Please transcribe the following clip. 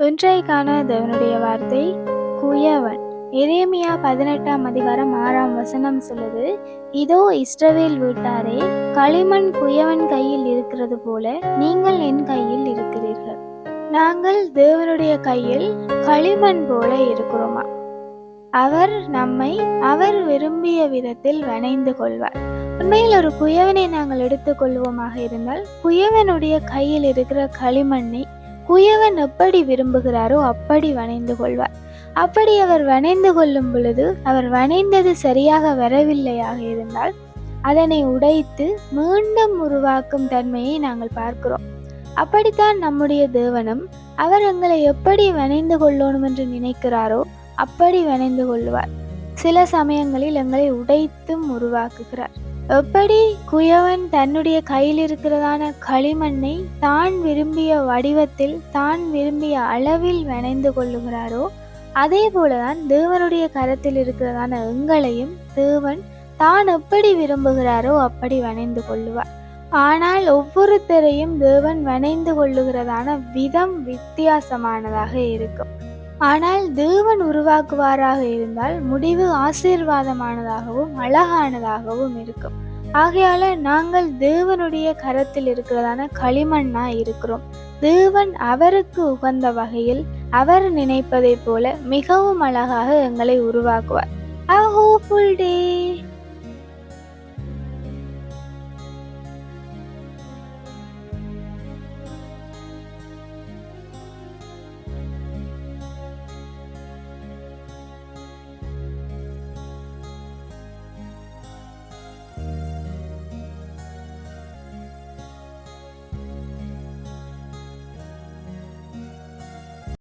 இன்றைக்கான தேவனுடைய வார்த்தை குயவன். எரேமியா பதினெட்டாம் அதிகாரம் ஆறாம் வசனம் சொல்லுது இதோ இஸ்ரவேல் வீட்டாரே களிமண் குயவன் கையில் இருக்கிறது போல நீங்கள் என் கையில் இருக்கிறீர்கள். நாங்கள் தேவனுடைய கையில் களிமண் போல இருக்கிறோமா? அவர் நம்மை அவர் விரும்பிய விதத்தில் வணைந்து கொள்வார். உண்மையில் ஒரு குயவனை நாங்கள் எடுத்துக்கொள்வோமாக இருந்தால் குயவனுடைய கையில் இருக்கிற களிமண்ணை குயவன் எப்படி விரும்புகிறாரோ அப்படி வணைந்து கொள்வார். அப்படி அவர் வணைந்து கொள்ளும் பொழுது அவர் வணைந்தது சரியாக வரவில்லையாக இருந்தால் அதனை உடைத்து மீண்டும் உருவாக்கும் தன்மையை நாங்கள் பார்க்கிறோம். அப்படித்தான் நம்முடைய தேவனும் அவர் எங்களை எப்படி வணைந்து கொள்ளணும் என்று நினைக்கிறாரோ அப்படி வணைந்து கொள்வார். சில சமயங்களில் எங்களை உடைத்தும் உருவாக்குகிறார். எப்படி குயவன் தன்னுடைய கையில் இருக்கிறதான களிமண்ணை தான் விரும்பிய வடிவத்தில் தான் விரும்பிய அளவில் வினைந்து கொள்ளுகிறாரோ அதே போலதான் தேவனுடைய கரத்தில் இருக்கிறதான எங்களையும் தேவன் தான் எப்படி விரும்புகிறாரோ அப்படி வணைந்து கொள்ளுவார். ஆனால் ஒவ்வொருத்தரையும் தேவன் வணைந்து கொள்ளுகிறதான விதம் வித்தியாசமானதாக இருக்கும். ஆனால் தேவன் உருவாக்குவாராக இருந்தால் முடிவு ஆசீர்வாதமானதாகவும் அழகானதாகவும் இருக்கும். ஆகையால நாங்கள் தேவனுடைய கரத்தில் இருக்கிறதான களிமண்ணா இருக்கிறோம். தேவன் அவருக்கு உகந்த வகையில் அவர் நினைப்பதைப் போல மிகவும் அழகாக எங்களை உருவாக்குவார். ஹோப்ஃபுல் டே